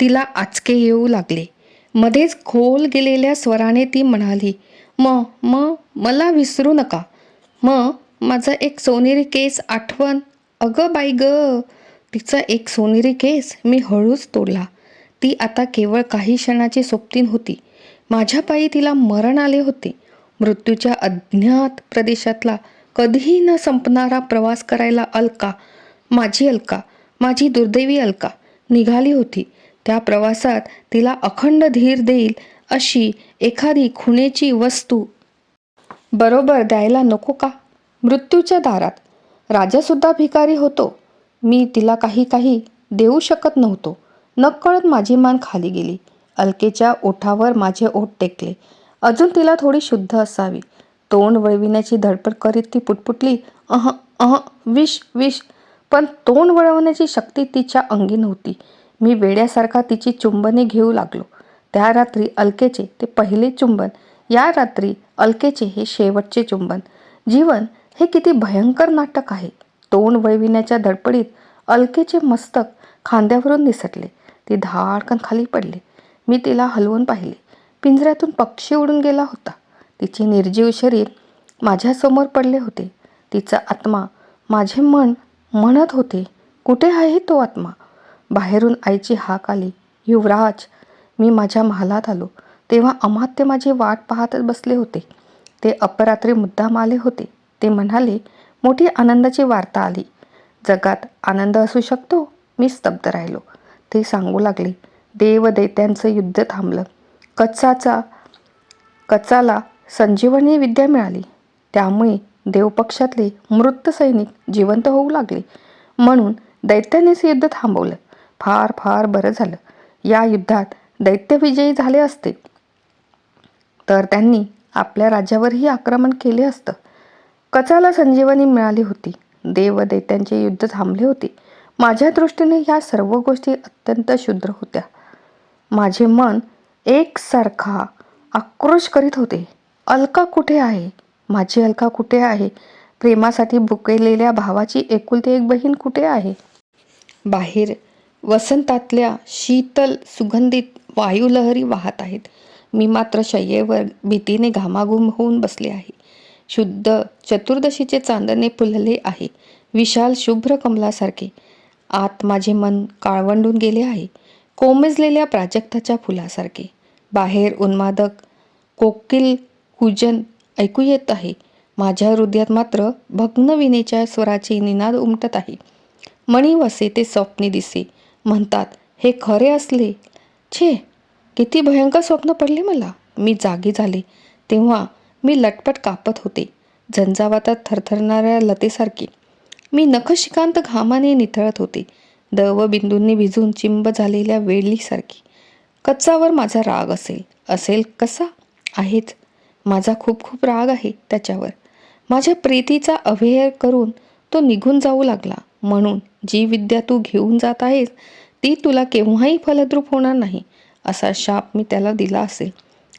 तिला आचके येऊ लागले. मध्येच खोल गेलेल्या स्वराने ती म्हणाली म म मला विसरू नका. म माझा एक सोनेरी केस आठवण. अगं बाई ग तिचा एक सोनेरी केस मी हळूच तोडला. ती आता केवळ काही क्षणाची सोबतीन होती. माझ्या पायी तिला मरण आले होते. मृत्यूच्या अज्ञात प्रदेशातला कधीही न संपणारा प्रवास करायला अलका माझी अलका माझी दुर्दैवी अलका निघाली होती. त्या प्रवासात तिला अखंड धीर देईल अशी एखादी खुणेची वस्तू. बरोबर द्यायला नको का? मृत्यूच्या दारात. राजासुद्धा भिकारी होतो. मी तिला काही काही देऊ शकत नव्हतो. नकळत माझी मान खाली गेली. अलकेच्या ओठावर माझे ओठ टेकले. अजून तिला थोडी शुद्ध असावी. तोंड वळविण्याची धडपड करीत ती पुटपुटली अह अह विष विष. पण तोंड वळवण्याची शक्ती तिच्या अंगी नव्हती. मी वेड्यासारखा तिची चुंबने घेऊ लागलो. त्या रात्री अलकेचे ते पहिले चुंबन या रात्री अलकेचे हे शेवटचे चुंबन. जीवन हे किती भयंकर नाटक आहे. तोंड वळविण्याच्या धडपडीत अलकेचे मस्तक खांद्यावरून निसटले. ती धाडकन खाली पडली. मी तिला हलवून पाहिले. पिंजऱ्यातून पक्षी उडून गेला होता. तिचे निर्जीव शरीर माझ्यासमोर पडले होते. तिचा आत्मा माझे मन म्हणत होते कुठे आहे तो आत्मा? बाहेरून आईची हाक आली. युवराज मी माझ्या महालात आलो. तेव्हा अमात्य माझी वाट पाहतच बसले होते. ते अपरात्री मुद्दाम आले होते. ते म्हणाले मोठी आनंदाची वार्ता आली. जगात आनंद असू शकतो? मी स्तब्ध राहिलो. ते सांगू लागले देवदैत्यांचं युद्ध थांबलं. कच्चाचा कचाला संजीवनी विद्या मिळाली. त्यामुळे देवपक्षातले मृत सैनिक जिवंत होऊ लागले. म्हणून दैत्यानेच युद्ध थांबवलं. फार फार बरं झालं. या युद्धात दैत्यविजयी झाले असते. तर त्यांनी आपल्या राज्यावरही आक्रमण केले असतं. कचाला संजीवनी मिळाली होती. देव दैत्यांचे युद्ध थांबले होते. माझ्या दृष्टीने ह्या सर्व गोष्टी अत्यंत शुद्र होत्या. माझे मन एकसारखा आक्रोश करीत होते. अलका कुठे आहे? माझी अलका कुठे आहे? प्रेमासाठी बुकेलेल्या भावाची एकुलती एक बहीण कुठे आहे? बाहेर वसंतातल्या शीतल सुगंधित वायुलहरी वाहत आहेत. मी मात्र शय्येवर भीतीने घामाघूम होऊन बसले आहे. शुद्ध चतुर्दशीचे चांदणे फुलले आहे. विशाल शुभ्र कमलासारखे. आत माझे मन काळवंडून गेले आहे. कोमेजलेल्या प्राजक्ताच्या फुलासारखे. बाहेर उन्मादक कोकिल कुजन ऐकू येत आहे. माझ्या हृदयात मात्र भग्न विनेच्या स्वराचे निनाद उमटत आहे. मणी वसे ते स्वप्ने दिसे. म्हणतात हे खरे असले. छे किती भयंकर स्वप्न पडले मला. मी जागी झाले. तेव्हा मी लटपट कापत होते झंझावातात थरथरणाऱ्या लतेसारखी. मी नखशिकांत घामाने निथळत होते दव बिंदूंनी भिजून चिंब झालेल्या वेळीसारखी कच्चावर माझा राग असेल. असेल कसा? आहेच. माझा खूप खूप राग आहे त्याच्यावर. माझ्या प्रीतीचा अवेअर करून तो निघून जाऊ लागला. म्हणून जी विद्या तू घेऊन जात आहेस ती तुला केव्हाही फलद्रूप होणार नाही असा शाप मी त्याला दिला असेल.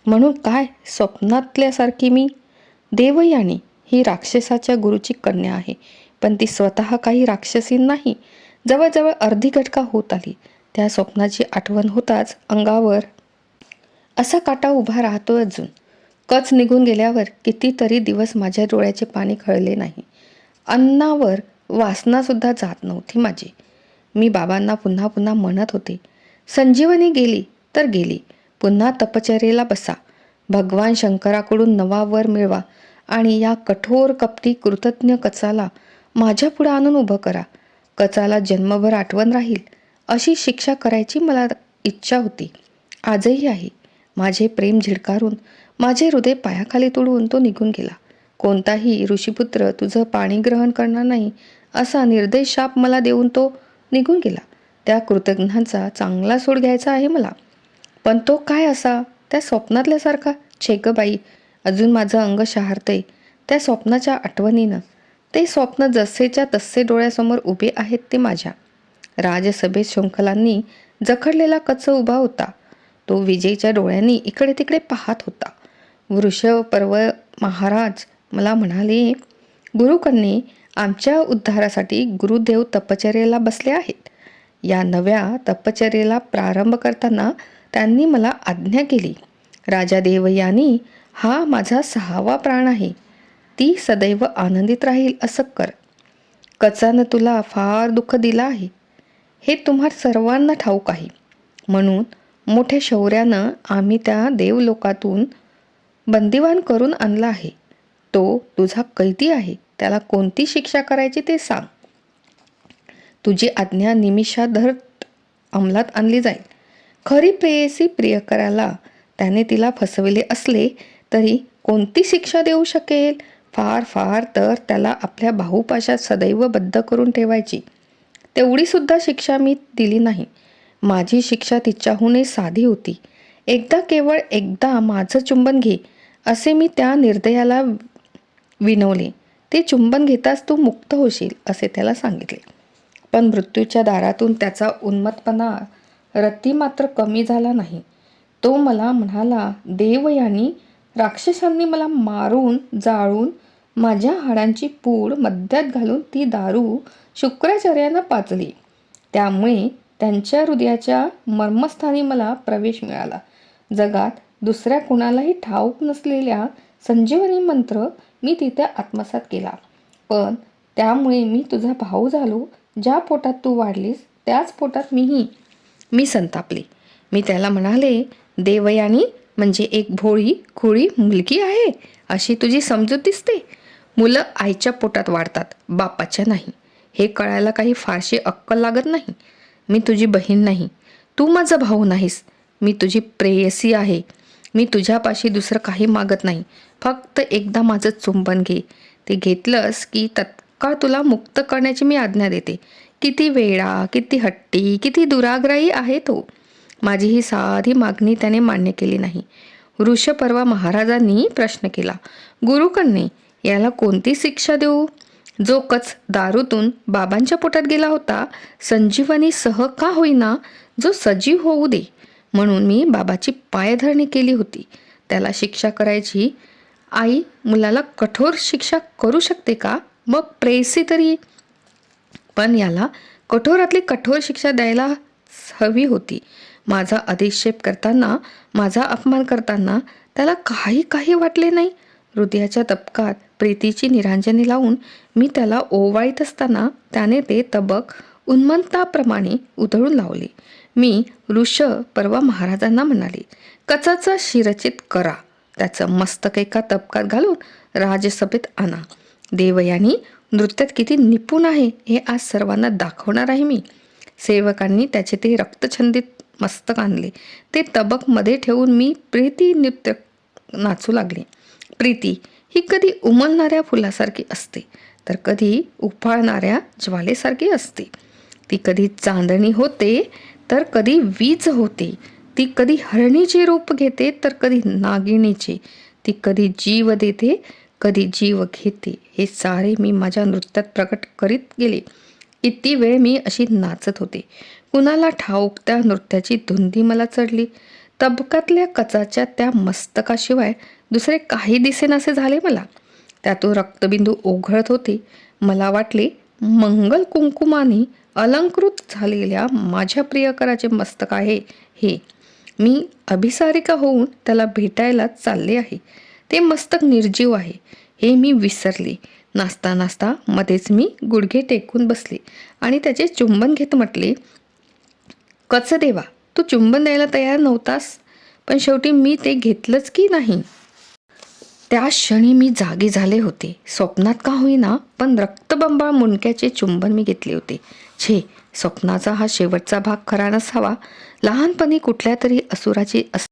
म्हणून काय स्वप्नातल्यासारखी मी? देवयानी ही राक्षसाच्या गुरुची कन्या आहे पण ती स्वतः काही राक्षसी नाही. जवळजवळ अर्धी घटका होत आली. त्या स्वप्नाची आठवण होताच अंगावर. असा काटा उभा राहतो अजून. कच निघून गेल्यावर कितीतरी दिवस माझ्या डोळ्याचे पाणी खळले नाही. अन्नावर वासनासुद्धा जात नव्हती माझी. मी बाबांना पुन्हा पुन्हा म्हणत होते संजीवनी गेली तर गेली पुन्हा तपचर्येला बसा. भगवान शंकराकडून नवा वर मिळवा आणि या कठोर कपटी कृतज्ञ कचाला माझ्या पुढे आणून उभं करा. कचाला जन्मभर आठवण राहील अशी शिक्षा करायची मला इच्छा होती. आजही आहे. माझे प्रेम झिडकारून माझे हृदय पायाखाली तोडून तो निघून गेला. कोणताही ऋषीपुत्र तुझं पाणी ग्रहण करणार नाही असा निर्देश शाप मला देऊन तो निघून गेला. त्या कृतज्ञांचा चांगला सूड घ्यायचा आहे मला. पण तो काय असा? त्या स्वप्नातल्यासारखा छेक बाई अजून माझं अंग शहारतंय. त्या स्वप्नाच्या आठवणीनं. ते स्वप्न जसेच्या तसे डोळ्यासमोर उभे आहेत ते माझ्या. राजसभेत शृंखलांनी जखडलेला कच्च उभा होता. तो विजयच्या डोळ्यांनी इकडे तिकडे पाहत होता. वृषभ पर्व महाराज मला म्हणाले गुरुकन्ये आमच्या उद्धारासाठी गुरुदेव तपचर्येला बसले आहेत. या नव्या तपचर्येला प्रारंभ करताना त्यांनी मला आज्ञा केली. राजा देवयानी हा माझा सहावा प्राण आहे. ती सदैव आनंदित राहील असं कर. कचानं तुला फार दुःख दिलं आहे. हे तुम्हा सर्वांना ठाऊक आहे. म्हणून मोठ्या शौर्यानं आम्ही त्या देवलोकातून बंदिवान करून आणला आहे. तो तुझा कैदी आहे. त्याला कोणती शिक्षा करायची ते सांग. तुझी आज्ञा निमिषाधर अंमलात आणली जाईल. खरी प्रेयसी प्रियकराला त्याने तिला फसविले असले तरी कोणती शिक्षा देऊ शकेल? फार फार तर त्याला आपल्या बाहुपाशात सदैव बद्ध करून ठेवायची. तेवढीसुद्धा शिक्षा मी दिली नाही. माझी शिक्षा तिच्याहूनही साधी होती. एकदा केवळ एकदा माझं चुंबन घे असे मी त्या निर्दयाला विनवले. ते चुंबन घेताच तू मुक्त होशील असे त्याला सांगितले. पण मृत्यूच्या दारातून त्याचा उन्मत्तपणा रत्ती मात्र कमी झाला नाही. तो मला म्हणाला देव यांनी राक्षसांनी मला मारून जाळून माझ्या हाडांची पूड मध्यात घालून ती दारू शुक्राचार्यांना पाचली त्यामुळे त्यांच्या हृदयाच्या मर्मस्थानी मला प्रवेश मिळाला. जगात दुसऱ्या कुणालाही ठाऊक नसलेल्या संजीवनी मंत्र मी तिथे आत्मसात केला. पण त्यामुळे मी तुझा भाऊ झालो. ज्या पोटात तू वाढलीस त्याच पोटात मीही. मी संतापले. मी त्याला म्हणाले देवयानी म्हणजे एक भोळी खोळी मुलगी आहे. अशी तुझी समजूत दिसते. मुलं आईच्या पोटात वाढतात बापाच्या नाही. हे कळायला काही फारशी अक्कल लागत नाही. मी तुझी बहीण नाही. तू माझा भाऊ नाहीस. मी तुझी प्रेयसी आहे. मी तुझ्यापाशी दुसरं काही मागत नाही. फक्त एकदा माझं चुंबन घे. ते घेतलंस की तत्काळ तुला मुक्त करण्याची मी आज्ञा देते. किती वेळा किती हट्टी किती दुराग्रही आहे तो. माझी ही साधी मागणी त्याने मान्य केली नाही. वृषपर्वा महाराजांनी प्रश्न केला गुरुकन्ये याला कोणती शिक्षा देऊ? जो कच दारूतून बाबांच्या पोटात गेला होता संजीवनी सह का होईना? जो सजीव होऊ दे. म्हणून मी बाबाची पायधरणी केली होती. त्याला शिक्षा करायची. आई मुलाला कठोर शिक्षा करू शकते का? मग प्रेसी तरी. पण याला कठोरातली कठोर शिक्षा द्यायला हवी होती. माझा अधिक्षेप करताना माझा अपमान करताना त्याला काही काही वाटले नाही. हृदयाच्या तबकात प्रीतीची निरांजने लावून मी त्याला ओवाळीत असताना त्याने ते तबक उन्मंताप्रमाणे उधळून लावले. मी ऋष परवा महाराजांना म्हणाले कचाचा शिरचित करा. त्याचं मस्तक एका तबकात घालून राजसभेत आणा. देवयानी नृत्यात किती निपुण आहे हे आज सर्वांना दाखवणार आहे मी. सेवकांनी त्याचे ते रक्तछंदित मस्तक आणले. ते तबकमध्ये ठेवून मी प्रीती नृत्य नाचू लागले. प्रीती ही कधी उमलणाऱ्या फुलासारखी असते तर कधी उफाळणाऱ्या ज्वालेसारखी असते. ती कधी चांदणी होते तर कधी वीज होते ती कधी हरणीचे रूप घेते तर कधी नागिणीचे. ती कधी जीव देते कधी जीव घेते. हे सारे मी माझ्या नृत्यात प्रकट करीत गेले. किती वेळ मी अशी नाचत होते. कुणाला ठाऊक त्या नृत्याची धुंदी मला चढली. तबकातल्या कचाच्या त्या मस्तकाशिवाय दुसरे काही दिसेनासे झाले मला. त्यातून रक्तबिंदू ओघळत होते. मला वाटले मंगल कुंकुमाने अलंकृत झालेल्या माझ्या प्रियकराचे मस्तक आहे हे. मी अभिसारिका होऊन त्याला भेटायला चालले आहे. ते मस्तक निर्जीव आहे. हे मी विसरले. नाचता नाचता मध्येच मी गुडघे टेकून बसले आणि त्याचे चुंबन घेत म्हटले कच देवा तू चुंबन द्यायला तयार नव्हतास पण शेवटी मी ते घेतलंच की नाही? त्या क्षणी मी जागी झाले होते. स्वप्नात का होईना पण रक्तबंबाळ मुंडक्याचे चुंबन मी घेतले होते. छे स्वप्नाचा हा शेवटचा भाग खरा नसावा. लहानपणी कुठल्या तरी असुराची अस